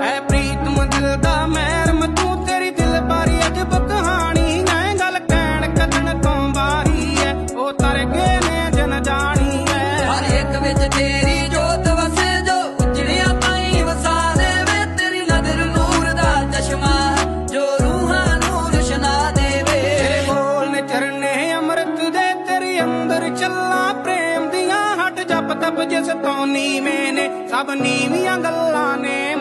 ਐ ਪ੍ਰੀਤਮ ਦਿਲ ਦਾ ਮਹਿਰਮ ਤੂੰ ਤੇਰੀ ਦਿਲ ਬਾਰੀ ਅਜਬ ਕਹਾਣੀ ਐ ਗੱਲ ਕਹਿਣ ਕਦਨ ਤੋਂ ਬਾਰੀ ਐ ਉਹ ਤਰ ਗਏ ਨੇ ਜਨ ਜਾਣੀ ਐ। ਹਰ ਇੱਕ ਵਿੱਚ ਤੇਰੀ ਜੋਤ ਵਸੇ ਜੋ ਉਜੜਿਆ ਤਾਈ ਵਸਾ ਦੇਵੇ ਤੇਰੀ ਨਜ਼ਰ ਨੂਰ ਦਾ ਚਸ਼ਮਾ ਜੋ ਰੂਹਾਂ ਨੂੰ ਰੁਸ਼ਨਾ ਦੇਵੇ। ਤੇਰੇ ਬੋਲ ਨੇ ਚਰਨੇ ਅੰਮ੍ਰਿਤ ਦੇ ਤੇਰੀ ਅੰਦਰ ਚੱਲਾਂ ਪ੍ਰੇਮ ਦੀਆਂ ਹੱਟ ਜਪ ਤਪ ਜਿਸ ਤੋਂ ਨੀਵੇਂ ਨੇ ਸਭ ਨੀਵੀਆਂ ਗੱਲਾਂ ਨੇ।